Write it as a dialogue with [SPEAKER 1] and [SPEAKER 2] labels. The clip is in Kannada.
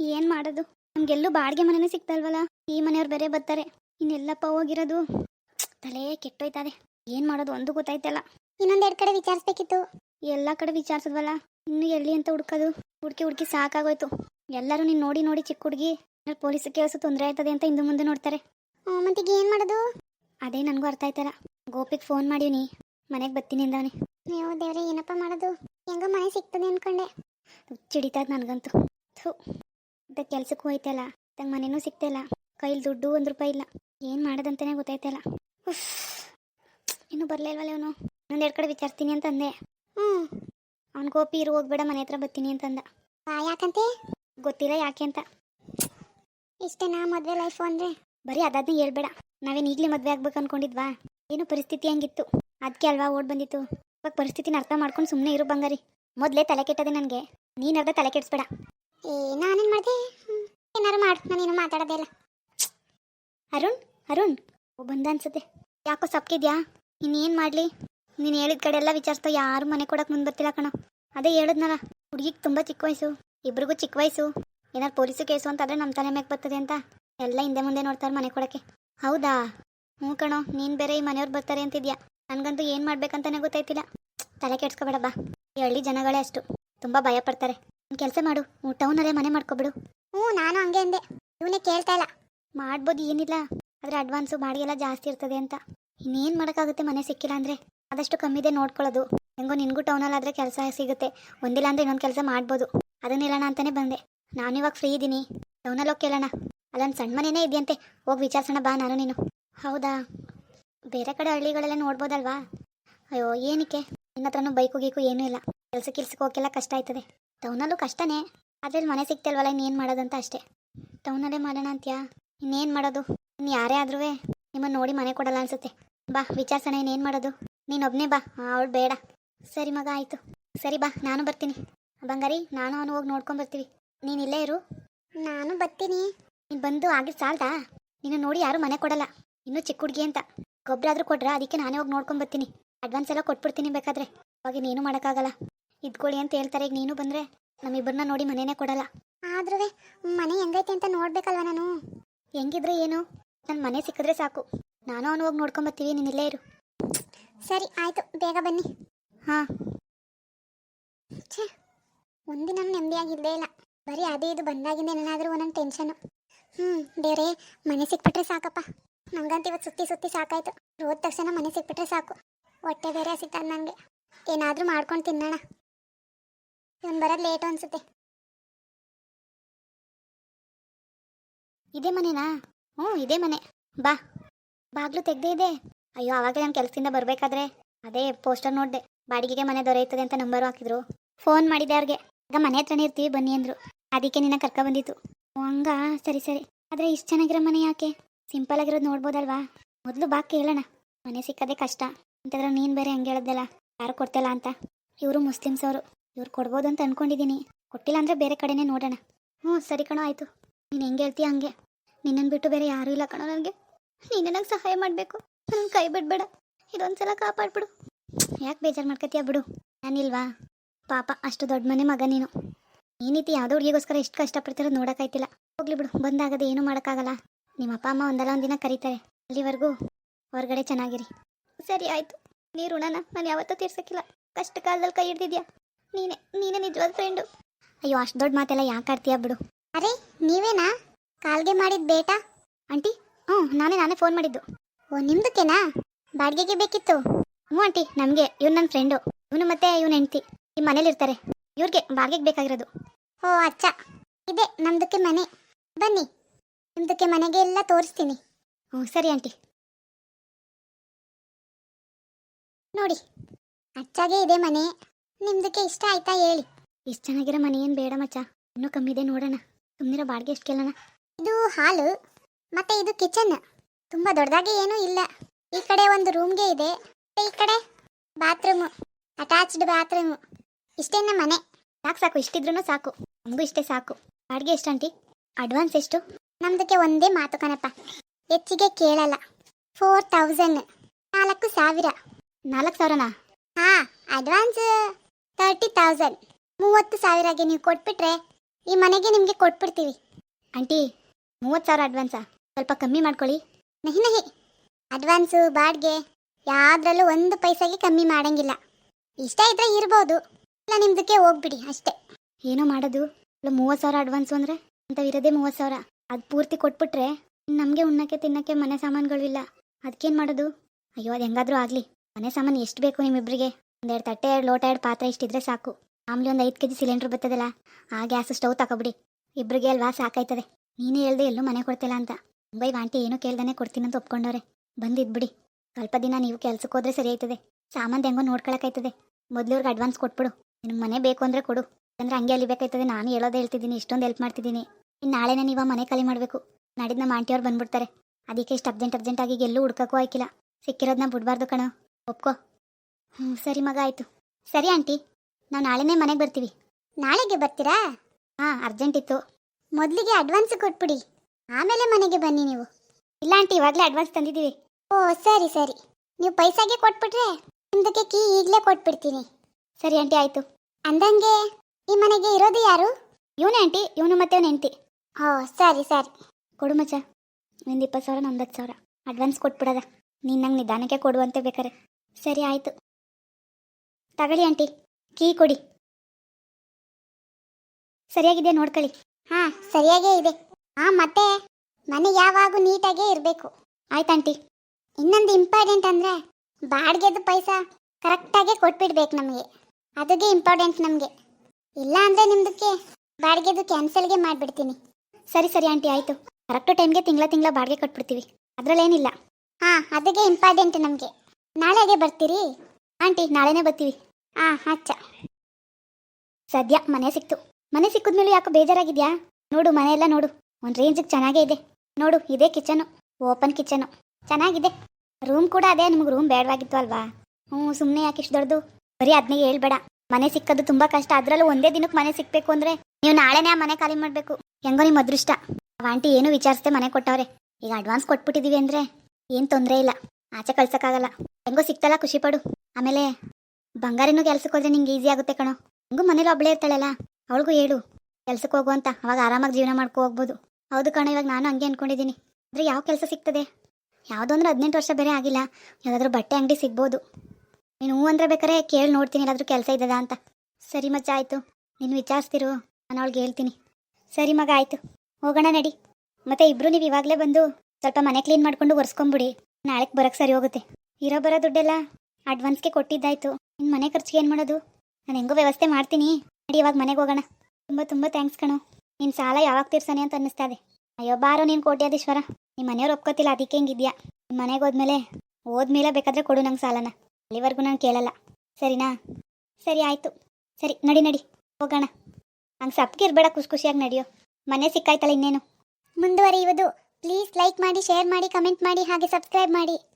[SPEAKER 1] ಏನು ಮಾಡೋದು? ನಮ್ಗೆಲ್ಲೂ ಬಾಡಿಗೆ ಮನೆನೇ ಸಿಗ್ತಲ್ವಲ್ಲ? ಈ ಮನೆಯವ್ರು ಬೇರೆ ಬರ್ತಾರೆ. ಇನ್ನೆಲ್ಲಪ್ಪ ಹೋಗಿರೋದು? ತಲೆ ಕೆಟ್ಟೋಯ್ತದೆ. ಏನು ಮಾಡೋದು? ಒಂದು ಗೊತ್ತಾಯ್ತಲ್ಲ.
[SPEAKER 2] ಇನ್ನೊಂದೆರಡು ಕಡೆ ವಿಚಾರಿಸ್ಬೇಕಿತ್ತು.
[SPEAKER 1] ಎಲ್ಲ ಕಡೆ ವಿಚಾರಿಸಿದ್ವಲ್ಲ? ಇನ್ನು ಎಲ್ಲಿ ಅಂತ ಹುಡ್ಕೋದು? ಹುಡುಕಿ ಹುಡುಕಿ ಸಾಕಾಗೋಯ್ತು. ಎಲ್ಲರೂ ನೀನು ನೋಡಿ ನೋಡಿ ಚಿಕ್ಕ ಹುಡುಗಿ ಪೊಲೀಸ್ ಕೇಳಿಸು ತೊಂದರೆ ಆಯ್ತದೆ ಅಂತ ಹಿಂದೆ ಮುಂದೆ ನೋಡ್ತಾರೆ.
[SPEAKER 2] ಮತ್ತೀಗ ಏನು ಮಾಡೋದು?
[SPEAKER 1] ಅದೇ ನನಗೂ ಅರ್ಥ ಆಯ್ತಲ್ಲ. ಗೋಪಿಗೆ ಫೋನ್ ಮಾಡೀನಿ ಮನೆಗೆ ಬರ್ತೀನಿ ಅಂದವನೆ.
[SPEAKER 2] ನೀವು ದೇವ್ರೆ ಏನಪ್ಪ ಮಾಡೋದು? ಹೆಂಗೋ ಮನೆ ಸಿಗ್ತದೆ ಅನ್ಕೊಂಡೆ.
[SPEAKER 1] ಚಿಡಿತಾದ್ ನನಗಂತೂ. ಥೂ. ಮತ್ತೆ ಕೆಲ್ಸಕ್ಕೂ ಹೋಯ್ತಲ್ಲ ತಂಗ ಮನೆನೂ ಸಿಗ್ತಾಯಿಲ್ಲ ಕೈಲಿ ದುಡ್ಡು ಒಂದು ರೂಪಾಯಿ ಇಲ್ಲ. ಏನು ಮಾಡೋದಂತಾನೆ ಗೊತ್ತಾಯ್ತಲ್ಲ. ಇನ್ನೂ ಬರಲಿಲ್ವಲ್ಲ ಅವನು ಇನ್ನೊಂದೆರಡು ಕಡೆ ವಿಚಾರಿಸ್ತೀನಿ ಅಂತಂದೆ
[SPEAKER 2] ಹ್ಮ್
[SPEAKER 1] ಅವ್ನು ಗೋಪಿ ಇರು ಹೋಗ್ಬೇಡ ಮನೆ ಹತ್ರ ಬರ್ತೀನಿ ಅಂತಂದ
[SPEAKER 2] ಯಾಕಂತೆ?
[SPEAKER 1] ಗೊತ್ತಿಲ್ಲ ಯಾಕೆ ಅಂತ.
[SPEAKER 2] ಇಷ್ಟೇನಾ ಮದ್ವೆ ಲೈಫು ಅಂದ್ರೆ?
[SPEAKER 1] ಬರೀ ಅದಾದ್ನೇ ಹೇಳ್ಬೇಡ. ನಾವೇನು ಈಗಲೇ ಮದುವೆ ಆಗ್ಬೇಕು ಅನ್ಕೊಂಡಿದ್ವಾ? ಏನು ಪರಿಸ್ಥಿತಿ ಹಂಗಿತ್ತು. ಅದಕ್ಕೆ ಅಲ್ವಾ ಓಡ್ ಬಂದಿತ್ತು. ಇವಾಗ ಪರಿಸ್ಥಿತಿನ ಅರ್ಥ ಮಾಡ್ಕೊಂಡು ಸುಮ್ಮನೆ ಇರು ಬಂಗಾರಿ. ಮೊದಲೇ ತಲೆ ಕೆಟ್ಟದೆ ನನಗೆ. ನೀನು ಅರ್ಧ ತಲೆ ಕೆಡಿಸ್ಬೇಡ.
[SPEAKER 2] ಏ, ನಾನೇನ್ ಏನಾರು ಮಾಡು ನಾನೇನು ಮಾತಾಡೋದೇ ಇಲ್ಲ.
[SPEAKER 1] ಅರುಣ್ ಅರುಣ್ ಬಂದ ಅನ್ಸುತ್ತೆ. ಯಾಕೋ ಸಪ್ಕಿದ್ಯಾ? ಇನ್ನೇನು ಮಾಡಲಿ? ನೀನು ಹೇಳಿದ ಕಡೆ ಎಲ್ಲ ವಿಚಾರಿಸ್ತಾ ಯಾರು ಮನೆ ಕೊಡಕ್ಕೆ ಮುಂದೆ ಬರ್ತಿಲ್ಲ ಕಣ. ಅದೇ ಹೇಳಿದ್ನಲ್ಲ, ಹುಡುಗಿಗೆ ತುಂಬ ಚಿಕ್ಕ ವಯಸ್ಸು, ಇಬ್ರಿಗೂ ಚಿಕ್ಕ ವಯಸ್ಸು. ಏನಾರು ಪೊಲೀಸು ಕೇಸು ಅಂತಂದ್ರೆ ನಮ್ಮ ತಲೆ ಮ್ಯಾಗೆ ಬರ್ತದೆ ಅಂತ. ಎಲ್ಲ ಹಿಂದೆ ಮುಂದೆ ನೋಡ್ತಾರೆ ಮನೆ ಕೊಡಕ್ಕೆ. ಹೌದಾ? ಹ್ಞೂ ಕಣೋ, ನೀನು ಬೇರೆ ಈ ಮನೆಯವ್ರು ಬರ್ತಾರೆ ಅಂತಿದ್ಯಾ. ನನಗಂತೂ ಏನು ಮಾಡ್ಬೇಕಂತಾನೆ ಗೊತ್ತಾಯ್ತಿಲ್ಲ. ತಲೆ ಕೆಡ್ಸ್ಕೊಬೇಡ ಬಾ. ಈ ಹಳ್ಳಿ ಜನಗಳೇ ಅಷ್ಟು. ತುಂಬ ಭಯ ಪಡ್ತಾರೆ ಕೆಲಸ ಮಾಡು. ಟೌನಲ್ಲೇ ಮನೆ ಮಾಡ್ಕೊಬಿಡು.
[SPEAKER 2] ಹ್ಞೂ, ನಾನು ಹಂಗೆ ಅಂದೆ. ಇವನೇ ಕೇಳ್ತಾ ಇಲ್ಲ.
[SPEAKER 1] ಮಾಡ್ಬೋದು, ಏನಿಲ್ಲ. ಆದರೆ ಅಡ್ವಾನ್ಸು ಬಾಡಿಗೆ ಎಲ್ಲ ಜಾಸ್ತಿ ಇರ್ತದೆ ಅಂತ. ಇನ್ನೇನು ಮಾಡೋಕ್ಕಾಗುತ್ತೆ, ಮನೆ ಸಿಕ್ಕಿಲ್ಲ ಅಂದರೆ? ಆದಷ್ಟು ಕಮ್ಮಿದೆ ನೋಡ್ಕೊಳ್ಳೋದು. ಹೆಂಗೋ ನಿನಗೂ ಟೌನಲ್ಲಾದರೆ ಕೆಲಸ ಸಿಗುತ್ತೆ. ಒಂದಿಲ್ಲ ಅಂದರೆ ಇನ್ನೊಂದು ಕೆಲಸ ಮಾಡ್ಬೋದು. ಅದನ್ನ ಹೇಳೋಣ ಅಂತಲೇ ಬಂದೆ. ನಾನು ಇವಾಗ ಫ್ರೀ ಇದ್ದೀನಿ ಟೌನಲ್ಲಿ ಹೋಗಿ ಕೇಳೋಣ. ಅಲ್ಲೊಂದು ಸಣ್ಣ ಮನೆನೇ ಇದೆಯಂತೆ. ಹೋಗಿ ವಿಚಾರಿಸೋಣ ಬಾ ನಾನು ನೀನು. ಹೌದಾ? ಬೇರೆ ಕಡೆ ಹಳ್ಳಿಗಳೆಲ್ಲ ನೋಡ್ಬೋದಲ್ವಾ? ಅಯ್ಯೋ, ಏನಕ್ಕೆ? ನಿನ್ನ ಹತ್ರನೂ ಬೈಕು ಗೀಕು ಏನೂ ಇಲ್ಲ. ಕೆಲಸ ಕೆಲ್ಸಕ್ಕೆ ಹೋಗಿಲ್ಲ ಕಷ್ಟ ಆಯ್ತದೆ. ಟೌನಲ್ಲೂ ಕಷ್ಟನೇ. ಅದ್ರಲ್ಲಿ ಮನೆ ಸಿಗ್ತಲ್ವಲ್ಲ ಇನ್ನೇನು ಮಾಡೋದಂತ ಅಷ್ಟೇ. ಟೌನಲ್ಲೇ ಮಾಡೋಣ ಅಂತ್ಯಾ? ಇನ್ನೇನು ಮಾಡೋದು? ಇನ್ನು ಯಾರೇ ಆದ್ರೂ ನಿಮ್ಮನ್ನು ನೋಡಿ ಮನೆ ಕೊಡಲ್ಲ ಅನ್ಸುತ್ತೆ. ಬಾ ವಿಚಾರಿಸೋಣ ಇನ್ನೇನು ಮಾಡೋದು? ನೀನು ಒಬ್ಬನೇ ಬಾ. ಅವಳು ಬೇಡ. ಸರಿ ಮಗ ಆಯಿತು. ಸರಿ ಬಾ ನಾನು ಬರ್ತೀನಿ. ಬಂಗಾರಿ ನಾನು ಅವನು ಹೋಗಿ ನೋಡ್ಕೊಂಡು ಬರ್ತೀವಿ. ನೀನು ಇಲ್ಲೇ ಇರು.
[SPEAKER 2] ನಾನು ಬರ್ತೀನಿ.
[SPEAKER 1] ನೀನು ಬಂದು ಆಗಿ ಸಾಲ್ದಾ? ನೀನು ನೋಡಿ ಯಾರು ಮನೆ ಕೊಡಲ್ಲ. ಇನ್ನೂ ಚಿಕ್ಕ ಹುಡುಗಿ ಅಂತ. ಗೊಬ್ಬರ ಆದರೂ ಕೊಟ್ರ ಅದಕ್ಕೆ ನಾನೇ ಹೋಗಿ ನೋಡ್ಕೊಂಡು ಬರ್ತೀನಿ. ಅಡ್ವಾನ್ಸ್ ಎಲ್ಲ ಕೊಟ್ಬಿಡ್ತೀನಿ ಬೇಕಾದ್ರೆ. ಅವಾಗ ನೀನು ಮಾಡೋಕ್ಕಾಗಲ್ಲ. ಇದ್ಕೊಳ್ಳಿ ಅಂತ ಹೇಳ್ತಾರೆ. ಈಗ ನೀನು ಬಂದರೆ ನಮ್ಮಿಬ್ಬರನ್ನ ನೋಡಿ ಮನೆನೇ ಕೊಡಲ್ಲ.
[SPEAKER 2] ಆದ್ರೂ ಮನೆ ಹೆಂಗೈತೆ ಅಂತ ನೋಡ್ಬೇಕಲ್ವ ನಾನು?
[SPEAKER 1] ಹೆಂಗಿದ್ರೆ ಏನು? ನನ್ನ ಮನೆ ಸಿಕ್ಕಿದ್ರೆ ಸಾಕು. ನಾನು ಅವನು ಹೋಗಿ ನೋಡ್ಕೊಂಬರ್ತೀವಿ ನೀನು ಇಲ್ಲೇ ಇರು.
[SPEAKER 2] ಸರಿ ಆಯ್ತು. ಬೇಗ ಬನ್ನಿ.
[SPEAKER 1] ಹಾಂ.
[SPEAKER 2] ಛೇ ಒಂದಿನ ನೆಮ್ಮದಿಯಾಗಿಲ್ಲೇ ಇಲ್ಲ. ಬರೀ ಅದೇ ಇದು ಬಂದಾಗಿಂದ ಏನಾದರೂ ಒಂದೊಂದು ಟೆನ್ಷನು ಹ್ಞೂ ಬೇರೆ ಮನೆ ಸಿಕ್ಬಿಟ್ರೆ ಸಾಕಪ್ಪ. ನಂಗಂತ ಇವತ್ತು ಸುತ್ತಿ ಸುತ್ತಿ ಸಾಕಾಯ್ತು. ಹೋದ ತಕ್ಷಣ ಮನೆ ಸಿಕ್ಬಿಟ್ರೆ ಸಾಕು. ಹೊಟ್ಟೆ ಬೇರೆ ಸಿಗ್ತದೆ ನನಗೆ ಏನಾದರೂ ಮಾಡ್ಕೊಂಡು ತಿನ್ನೋಣ. ಇವನು ಬರೋದು ಲೇಟ್ ಅನ್ಸುತ್ತೆ.
[SPEAKER 1] ಇದೇ ಮನೆನಾ? ಹ್ಞೂ ಇದೇ ಮನೆ. ಬಾ. ಬಾಗ್ಲು ತೆಗ್ದೇ ಇದೆ. ಅಯ್ಯೋ ಆವಾಗಲೇ ನಾನು ಕೆಲಸದಿಂದ ಬರಬೇಕಾದ್ರೆ. ಅದೇ ಪೋಸ್ಟರ್ ನೋಡಿದೆ. ಬಾಡಿಗೆಗೆ ಮನೆ ದೊರೆಯುತ್ತದೆ ಅಂತ ನಂಬರು ಹಾಕಿದ್ರು. ಫೋನ್ ಮಾಡಿದೆ ಅವ್ರಿಗೆ. ಈಗ ಮನೆ ಹತ್ರನೇ ಇರ್ತೀವಿ, ಬನ್ನಿ ಅಂದರು. ಅದಕ್ಕೆ ನಿನ್ನ ಕರ್ಕ ಬಂದಿತ್ತು. ಹಂಗ? ಸರಿ ಸರಿ. ಆದರೆ ಇಷ್ಟು ಚೆನ್ನಾಗಿರೋ ಮನೆ ಯಾಕೆ? ಸಿಂಪಲ್ ಆಗಿರೋದು ನೋಡ್ಬೋದಲ್ವಾ? ಮೊದಲು ಬಾ, ಕೇಳೋಣ. ಮನೆ ಸಿಕ್ಕದೇ ಕಷ್ಟ. ಅಂತಂದ್ರೆ ನೀನು ಬೇರೆ ಹಂಗೆ ಹೇಳಿದ್ದೆಲ್ಲ ಯಾರು ಕೊಡ್ತಲ್ಲ ಅಂತ. ಇವರು ಮುಸ್ಲಿಮ್ಸ್ ಅವರು. ಇವ್ರು ಕೊಡ್ಬೋದು ಅಂತ ಅನ್ಕೊಂಡಿದ್ದೀನಿ ಕೊಟ್ಟಿಲ್ಲ ಅಂದರೆ ಬೇರೆ ಕಡೆನೇ ನೋಡೋಣ. ಹ್ಞೂ, ಸರಿ ಕಣೋ, ಆಯಿತು. ನೀನು ಹೆಂಗೆ ಹೇಳ್ತೀಯ ಹಂಗೆ? ನಿನ್ನನ್ನು ಬಿಟ್ಟು ಬೇರೆ ಯಾರೂ ಇಲ್ಲ ಕಣೋ ನನಗೆ. ನೀನೇ ನನಗೆ ಸಹಾಯ ಮಾಡಬೇಕು. ನನ್ನ ಕೈ ಬಿಡ್ಬೇಡ. ಇದೊಂದ್ಸಲ ಕಾಪಾಡ್ಬಿಡು. ಯಾಕೆ ಬೇಜಾರು ಮಾಡ್ಕೊತೀಯ ಬಿಡು. ನಾನಿಲ್ವಾ? ಪಾಪ, ಅಷ್ಟು ದೊಡ್ಡ ಮನೆ ಮಗ ನೀನು. ನೀನಿತಿ ಯಾವುದೋ ಹುಡುಗಿಗೋಸ್ಕರ ಎಷ್ಟು ಕಷ್ಟಪಡ್ತಿರೋ ನೋಡೋಕ್ಕಾಯ್ತಿಲ್ಲ. ಹೋಗ್ಲಿ ಬಿಡು, ಬಂದಾಗದೆ ಏನೂ ಮಾಡೋಕ್ಕಾಗಲ್ಲ. ನಿಮ್ಮ ಅಪ್ಪ ಅಮ್ಮ ಒಂದಲ್ಲ ಒಂದಿನ ಕರೀತಾರೆ. ಅಲ್ಲಿವರೆಗೂ ಹೊರಗಡೆ ಚೆನ್ನಾಗಿರಿ. ಸರಿ, ಆಯಿತು. ನೀ ಋಣನ ನಾನು ಯಾವತ್ತೂ ತೀರ್ಸೋಕ್ಕಿಲ್ಲ. ಕಷ್ಟ ಕಾಲದಲ್ಲಿ ಕೈ ಹಿಡ್ದಿದ್ಯಾ? ನೀನೇ ನೀನೇ ನಿಜವಾದ ಫ್ರೆಂಡು ಅಯ್ಯೋ, ಅಷ್ಟು ದೊಡ್ಡ ಮಾತೆಲ್ಲ ಯಾಕೆ ಆಡ್ತೀಯ ಬಿಡು.
[SPEAKER 2] ಅರೆ, ನೀವೇನಾ? ಕಾಲ್ಗೆ ಮಾಡಿದ ಬೇಟಾ?
[SPEAKER 1] ಆಂಟಿ, ಹ್ಞೂ, ನಾನೇ ನಾನೇ ಫೋನ್ ಮಾಡಿದ್ದು.
[SPEAKER 2] ಓ, ನಿಮ್ದಕ್ಕೇನಾ? ಬಾಡಿಗೆಗೆ ಬೇಕಿತ್ತು?
[SPEAKER 1] ಹ್ಞೂ, ಆಂಟಿ, ನಮಗೆ. ಇವ್ನು ನನ್ನ ಫ್ರೆಂಡು ಇವನು ಮತ್ತೆ ಇವನು ಹೆಂಡ್ತಿ. ಈ ಮನೇಲಿ ಇರ್ತಾರೆ. ಇವ್ರಿಗೆ ಬಾಡಿಗೆಗೆ ಬೇಕಾಗಿರೋದು.
[SPEAKER 2] ಓ, ಅಚ್ಚ. ಇದೆ, ನಮ್ದಕ್ಕೆ ಮನೆ. ಬನ್ನಿ. ನಿಮ್ದಕ್ಕೆ ಮನೆಗೆ ಎಲ್ಲ ತೋರಿಸ್ತೀನಿ.
[SPEAKER 1] ಹ್ಞೂ, ಸರಿ, ಆಂಟಿ.
[SPEAKER 2] ನೋಡಿ. ಅಚ್ಚಾಗೆ ಇದೆ ಮನೆ. ನಿಮ್ದಕ್ಕೆ ಇಷ್ಟ ಆಯ್ತಾ ಹೇಳಿ?
[SPEAKER 1] ಇಷ್ಟು ಚೆನ್ನಾಗಿರೋ ಮನೆ ಏನು ಬೇಡ ಮಚ್ಚ. ಇನ್ನೂ ಕಮ್ಮಿ ಇದೆ ನೋಡೋಣ. ಸುಮ್ಮನಿರೋ ಬಾಡಿಗೆ ಎಷ್ಟು ಕೇಳೋಣ.
[SPEAKER 2] ಇದು ಹಾಲು ಮತ್ತೆ ಇದು ಕಿಚನ್. ತುಂಬಾ ದೊಡ್ಡದಾಗಿ ಏನೂ ಇಲ್ಲ. ಈ ಕಡೆ ಒಂದು ರೂಮ್ಗೆ ಇದೆ. ಮತ್ತೆ ಈ ಕಡೆ ಬಾತ್ರೂಮು ಅಟ್ಯಾಚ್ಡ್ ಬಾತ್ರೂಮ್. ಇಷ್ಟೇನಾ ಮನೆ.
[SPEAKER 1] ಸಾಕು ಸಾಕು. ಇಷ್ಟಿದ್ರೂ ಸಾಕು. ನಮಗೂ ಇಷ್ಟೇ ಸಾಕು. ಬಾಡಿಗೆ ಎಷ್ಟು ಆಂಟಿ? ಅಡ್ವಾನ್ಸ್ ಎಷ್ಟು?
[SPEAKER 2] ನಮ್ದಕ್ಕೆ ಒಂದೇ ಮಾತು ಕಣಪ್ಪ. ಹೆಚ್ಚಿಗೆ ಕೇಳಲ್ಲ. Four thousand. ನಾಲ್ಕು ಸಾವಿರ.
[SPEAKER 1] ನಾಲ್ಕು ಸಾವಿರನಾ?
[SPEAKER 2] ಹಾ ಅಡ್ವಾನ್ಸ್ ತರ್ಟಿ ತೌಸಂಡ್ ಮೂವತ್ತು ಸಾವಿರಗೆ ನೀವು ಕೊಟ್ಬಿಟ್ರೆ ಈ ಮನೆಗೆ ನಿಮಗೆ ಕೊಟ್ಬಿಡ್ತೀವಿ.
[SPEAKER 1] ಆಂಟಿ, ಮೂವತ್ತು ಸಾವಿರ ಅಡ್ವಾನ್ಸಾ ಸ್ವಲ್ಪ ಕಮ್ಮಿ ಮಾಡ್ಕೊಳ್ಳಿ.
[SPEAKER 2] ನಹಿ ನಹಿ. ಅಡ್ವಾನ್ಸು ಬಾಡಿಗೆ, ಯಾವ್ದ್ರಲ್ಲೂ ಒಂದು ಪೈಸೆಗೆ ಕಮ್ಮಿ ಮಾಡೋಂಗಿಲ್ಲ. ಇಷ್ಟ ಇದ್ರೆ ಇರ್ಬೋದು. ಇಲ್ಲ ನಿಮ್ದಕ್ಕೆ ಹೋಗ್ಬಿಡಿ ಅಷ್ಟೇ.
[SPEAKER 1] ಏನೋ ಮಾಡೋದು? ಇಲ್ಲ ಮೂವತ್ತು ಸಾವಿರ ಅಡ್ವಾನ್ಸು ಅಂದರೆ ಅಂಥವಿರೋದೇ ಮೂವತ್ತು ಸಾವಿರ. ಅದು ಪೂರ್ತಿ ಕೊಟ್ಬಿಟ್ರೆ ನಮಗೆ ಉಣ್ಣಕ್ಕೆ ತಿನ್ನಕ್ಕೆ ಮನೆ ಸಾಮಾನುಗಳು ಇಲ್ಲ. ಅದಕ್ಕೇನು ಮಾಡೋದು? ಅಯ್ಯೋ, ಅದು ಹೆಂಗಾದರೂ ಆಗಲಿ. ಮನೆ ಸಾಮಾನು ಎಷ್ಟು ಬೇಕು ನಿಮ್ಮಿಬ್ಬರಿಗೆ ಒಂದೆರಡು ತಟ್ಟೆ, ಎರಡು ಲೋಟ, ಎರಡು ಪಾತ್ರೆ ಇಷ್ಟಿದ್ರೆ ಸಾಕು. ಆಮೇಲೆ ಒಂದು ಐದು ಕೆ ಜಿ ಸಿಲಿಂಡ್ರ್ ಬರ್ತದಲ್ಲ ಆ ಗ್ಯಾಸ್ ಸ್ಟವ್ ತಗೊಬಿಡಿ. ಇಬ್ರಿಗೆ ಅಲ್ವಾ ಸಾಕಾಯ್ತದೆ. ನೀನೇ ಹೇಳ್ದೆ ಎಲ್ಲೂ ಮನೆ ಕೊಡ್ತಿಲ್ಲ ಅಂತ. ಮುಂಬೈ ಆಂಟಿ ಏನೂ ಕೇಳ್ದಾನೆ ಕೊಡ್ತೀನಿ ಅಂತ ಒಪ್ಕೊಂಡವ್ರೆ. ಬಂದಿದ್ಬಿಡಿ ಸ್ವಲ್ಪ ದಿನ ನೀವು ಕೆಲ್ಸಕ್ಕೆ ಹೋದ್ರೆ ಸರಿ ಆಯ್ತದೆ. ಸಾಮಾನು ಹೆಂಗೋ ನೋಡ್ಕೊಳಕ್ಕಾಯ್ತದೆ ಮೊದ್ಲವ್ರಿಗೆ ಅಡ್ವಾನ್ಸ್ ಕೊಟ್ಬಿಡು. ನಿಮ್ಮ ಮನೆ ಬೇಕು ಅಂದರೆ ಕೊಡು. ಅಂದ್ರೆ ಹಂಗೆ ಅಲಿಬೇಕಾಯ್ತದೆ. ನಾನು ಹೇಳೋದೇ ಹೇಳ್ತಿದ್ದೀನಿ, ಇಷ್ಟೊಂದು ಹೆಲ್ಪ್ ಮಾಡ್ತಿದ್ದೀನಿ. ಇನ್ನು ನಾಳೆನೇ ನೀವು ಮನೆ ಖಾಲಿ ಮಾಡಬೇಕು. ನಾಡಿದ್ದು ನಮ್ಮ ಆಂಟಿಯವ್ರು ಬಂದ್ಬಿಡ್ತಾರೆ. ಅದಕ್ಕೆ ಇಷ್ಟು ಅರ್ಜೆಂಟ್ ಅರ್ಜೆಂಟಾಗಿ ಎಲ್ಲೂ ಹುಡ್ಕಕ್ಕೂ ಆಯ್ಕಿಲ್ಲ. ಸಿಕ್ಕಿರೋದನ್ನ ಬಿಡಬಾರ್ದು ಕಣೋ. ಒಪ್ಕೋ. ಹ್ಞೂ ಸರಿ ಮಗ, ಆಯಿತು. ಸರಿ ಆಂಟಿ, ನಾವು ನಾಳೆನೇ ಮನೆಗೆ ಬರ್ತೀವಿ.
[SPEAKER 2] ನಾಳೆಗೆ ಬರ್ತೀರಾ?
[SPEAKER 1] ಹಾಂ ಅರ್ಜೆಂಟ್ ಇತ್ತು.
[SPEAKER 2] ಮೊದಲಿಗೆ ಅಡ್ವಾನ್ಸ್ ಕೊಟ್ಬಿಡಿ. ಆಮೇಲೆ ಮನೆಗೆ ಬನ್ನಿ ನೀವು.
[SPEAKER 1] ಇಲ್ಲ ಆಂಟಿ, ಇವಾಗಲೇ ಅಡ್ವಾನ್ಸ್ ತಂದಿದ್ದೀವಿ.
[SPEAKER 2] ಓ, ಸರಿ ಸರಿ. ನೀವು ಪೈಸಾಗೆ ಕೊಟ್ಬಿಟ್ರೆ ನಿಮ್ದಕ್ಕೆ ಕೀ ಈಗಲೇ ಕೊಟ್ಬಿಡ್ತೀನಿ.
[SPEAKER 1] ಸರಿ ಆಂಟಿ, ಆಯಿತು.
[SPEAKER 2] ಅಂದಂಗೆ, ಈ ಮನೆಗೆ ಇರೋದು ಯಾರು?
[SPEAKER 1] ಇವನೇ ಆಂಟಿ, ಇವನು ಮತ್ತೆ ಅವನ ಹೆಂಡತಿ.
[SPEAKER 2] ಓ, ಸರಿ ಸರಿ.
[SPEAKER 1] ಕೊಡು ಮಚ್ಚ. ಒಂದು ಇಪ್ಪತ್ತು ಸಾವಿರ ಒಂಬತ್ತು ಸಾವಿರ. ಅಡ್ವಾನ್ಸ್ ಕೊಟ್ಬಿಡದ. ನೀನು ನಂಗೆ ನಿಧಾನಕ್ಕೆ ಕೊಡುವಂತೆ ಬೇಕಾರೆ ಸರಿ, ಆಯಿತು. ತಗೊಳ್ಳಿ ಆಂಟಿ. ಕೀ ಕೊಡಿ. ಸರಿಯಾಗಿದೆ ನೋಡ್ಕೊಳ್ಳಿ.
[SPEAKER 2] ಹಾ, ಸರಿಯಾಗೇ ಇದೆ. ಹಾ ಮತ್ತೆ? ಮನೆ ಯಾವಾಗೂ ನೀಟಾಗೇ ಇರಬೇಕು.
[SPEAKER 1] ಆಯ್ತು ಆಂಟಿ.
[SPEAKER 2] ಇನ್ನೊಂದು ಇಂಪಾರ್ಟೆಂಟ್ ಅಂದ್ರೆ ಬಾಡಿಗೆದು ಪೈಸಾ ಕರೆಕ್ಟಾಗಿ ಕೊಟ್ಬಿಡ್ಬೇಕು ನಮಗೆ. ಅದಕ್ಕೆ ಇಂಪಾರ್ಟೆಂಟ್ ನಮಗೆ. ಇಲ್ಲ ಅಂದ್ರೆ ನಿಮ್ದಕ್ಕೆ ಬಾಡಿಗೆದು ಕ್ಯಾನ್ಸಲ್ಗೆ ಮಾಡಿಬಿಡ್ತೀನಿ.
[SPEAKER 1] ಸರಿ ಸರಿ ಆಂಟಿ, ಆಯಿತು. ಕರೆಕ್ಟ್ ಟೈಮ್ಗೆ ತಿಂಗಳ ತಿಂಗಳ ಬಾಡಿಗೆ ಕೊಟ್ಬಿಡ್ತೀವಿ. ಅದರಲ್ಲೇನಿಲ್ಲ.
[SPEAKER 2] ಹಾ ಅದಕ್ಕೆ ಇಂಪಾರ್ಟೆಂಟ್ ನಮಗೆ. ನಾಳೆಗೆ ಬರ್ತೀರಿ?
[SPEAKER 1] ಆಂಟಿ, ನಾಳೆನೇ ಬರ್ತೀವಿ.
[SPEAKER 2] ಹಾ ಹಚ್ಚ
[SPEAKER 1] ಸದ್ಯ ಮನೆ ಸಿಕ್ತು. ಮನೆ ಸಿಕ್ಕಿದ್ಮೇಲೆ ಯಾಕೋ ಬೇಜಾರಾಗಿದ್ಯಾ? ನೋಡು ಮನೆ ಎಲ್ಲ ನೋಡು. ಒಂದು ರೇಂಜಿಗೆ ಚೆನ್ನಾಗೇ ಇದೆ. ನೋಡು, ಇದೇ ಕಿಚನು ಓಪನ್ ಕಿಚನು ಚೆನ್ನಾಗಿದೆ. ರೂಮ್ ಕೂಡ ಅದೇ, ನಿಮಗೆ ರೂಮ್ ಬೇಡವಾಗಿತ್ತು ಅಲ್ವಾ? ಹ್ಞೂ ಸುಮ್ಮನೆ ಯಾಕೆ ಇಷ್ಟು ದೊಡ್ಡದು? ಬರೀ ಅದನ್ನೇ ಹೇಳ್ಬೇಡ. ಮನೆ ಸಿಕ್ಕೋದು ತುಂಬ ಕಷ್ಟ. ಅದರಲ್ಲೂ ಒಂದೇ ದಿನಕ್ಕೆ ಮನೆ ಸಿಕ್ಬೇಕು ಅಂದರೆ ನೀವು ನಾಳೆನೇ ಆ ಮನೆ ಖಾಲಿ ಮಾಡಬೇಕು. ಹೆಂಗೋ ನಿಮ್ಮ ಅದೃಷ್ಟ. ಆಂಟಿ ಏನು ವಿಚಾರಿಸ್ದೆ ಮನೆ ಕೊಟ್ಟವ್ರೆ. ಈಗ ಅಡ್ವಾನ್ಸ್ ಕೊಟ್ಬಿಟ್ಟಿದೀವಿ ಅಂದರೆ ಏನು ತೊಂದರೆ ಇಲ್ಲ. ಆಚೆ ಕಳ್ಸೋಕ್ಕಾಗಲ್ಲ. ಹೆಂಗೋ ಸಿಕ್ತಲ್ಲ, ಖುಷಿ ಪಡು. ಆಮೇಲೆ ಬಂಗಾರಿನೂ ಕೆಲ್ಸಕ್ಕೆ ಹೋದ್ರೆ ನಿಂಗೆ ಈಸಿ ಆಗುತ್ತೆ ಕಣೋ. ಹಂಗೂ ಮನೇಲಿ ಒಬ್ಬಳೇ ಇರ್ತಾಳಲ್ಲ, ಅವಳಿಗೂ ಹೇಳು. ಕೆಲ್ಸಕ್ಕೆ ಹೋಗು ಅಂತ, ಅವಾಗ ಆರಾಮಾಗಿ ಜೀವನ ಮಾಡ್ಕೊ ಹೋಗ್ಬೋದು. ಹೌದು ಕಣ, ಇವಾಗ ನಾನು ಹಂಗೆ ಅನ್ಕೊಂಡಿದ್ದೀನಿ. ಅಂದರೆ ಯಾವ ಕೆಲಸ ಸಿಗ್ತದೆ? ಯಾವುದೋ ಅಂದ್ರೆ ಹದಿನೆಂಟು ವರ್ಷ ಬೇರೆ ಆಗಿಲ್ಲ, ಯಾವುದಾದ್ರೂ ಬಟ್ಟೆ ಅಂಗಡಿ ಸಿಗ್ಬೋದು. ನೀನು ಹ್ಞೂ ಅಂದ್ರೆ ಬೇಕಾರೆ ಕೇಳಿ, ನೋಡ್ತೀನಿ ಏನಾದರೂ ಕೆಲಸ ಇದ್ದದ ಅಂತ. ಸರಿ ಮಚ್ಚ, ಆಯಿತು. ನೀನು ವಿಚಾರಿಸ್ತಿರು, ನಾನು ಅವಳಿಗೆ ಹೇಳ್ತೀನಿ. ಸರಿ ಮಗ, ಆಯಿತು. ಹೋಗೋಣ ನಡಿ. ಮತ್ತೆ ಇಬ್ರು ನೀವು ಇವಾಗಲೇ ಬಂದು ಸ್ವಲ್ಪ ಮನೆ ಕ್ಲೀನ್ ಮಾಡಿಕೊಂಡು ಒರೆಸ್ಕೊಂಬಿಡಿ. ನಾಳೆಗೆ ಬರೋಕ್ಕೆ ಸರಿ ಹೋಗುತ್ತೆ. ಇರೋ ಬರೋ ದುಡ್ಡೆಲ್ಲ ಅಡ್ವಾನ್ಸ್ಗೆ ಕೊಟ್ಟಿದ್ದಾಯ್ತು. ಇನ್ನು ಮನೆ ಖರ್ಚಿಗೆ ಏನು ಮಾಡೋದು? ನಾನು ಹೆಂಗೋ ವ್ಯವಸ್ಥೆ ಮಾಡ್ತೀನಿ. ನಡಿ ಇವಾಗ ಮನೆಗೆ ಹೋಗೋಣ. ತುಂಬ ತುಂಬ ಥ್ಯಾಂಕ್ಸ್ ಕಣೋ. ನಿನ್ನ ಸಾಲ ಯಾವಾಗ ತೀರ್ಸಾನೆ ಅಂತ ಅನ್ನಿಸ್ತಾ ಇದೆ. ಅಯ್ಯೋ ಬಾರೋ ನೀನು ಕೋಟ್ಯಾಧೀಶ್ವರ. ನಿಮ್ಮ ಮನೆಯವ್ರು ಒಪ್ಕೋತಿಲ್ಲ, ಅದಕ್ಕೆ ಹೆಂಗಿದ್ಯಾ? ನಿಮ್ಮ ಮನೆಗೆ ಹೋದ್ಮೇಲೆ ಹೋದ್ಮೇಲೆ ಬೇಕಾದ್ರೆ ಕೊಡು ನಂಗೆ ಸಾಲನ. ಅಲ್ಲಿವರೆಗೂ ನಾನು ಕೇಳಲ್ಲ. ಸರಿನಾ? ಸರಿ, ಆಯಿತು. ಸರಿ, ನಡಿ ನಡಿ. ಹೋಗೋಣ. ಹಂಗೆ ಸಪ್ಗೆ ಇರಬೇಡ, ಖುಷಿ ಖುಷಿಯಾಗಿ ನಡೆಯೋ. ಮನೆ ಸಿಕ್ಕಾಯ್ತಲ್ಲ ಇನ್ನೇನು?
[SPEAKER 2] ಮುಂದುವರಿಯುವುದು. ಪ್ಲೀಸ್ ಲೈಕ್ ಮಾಡಿ, ಶೇರ್ ಮಾಡಿ, ಕಮೆಂಟ್ ಮಾಡಿ, ಹಾಗೆ ಸಬ್ಸ್ಕ್ರೈಬ್ ಮಾಡಿ.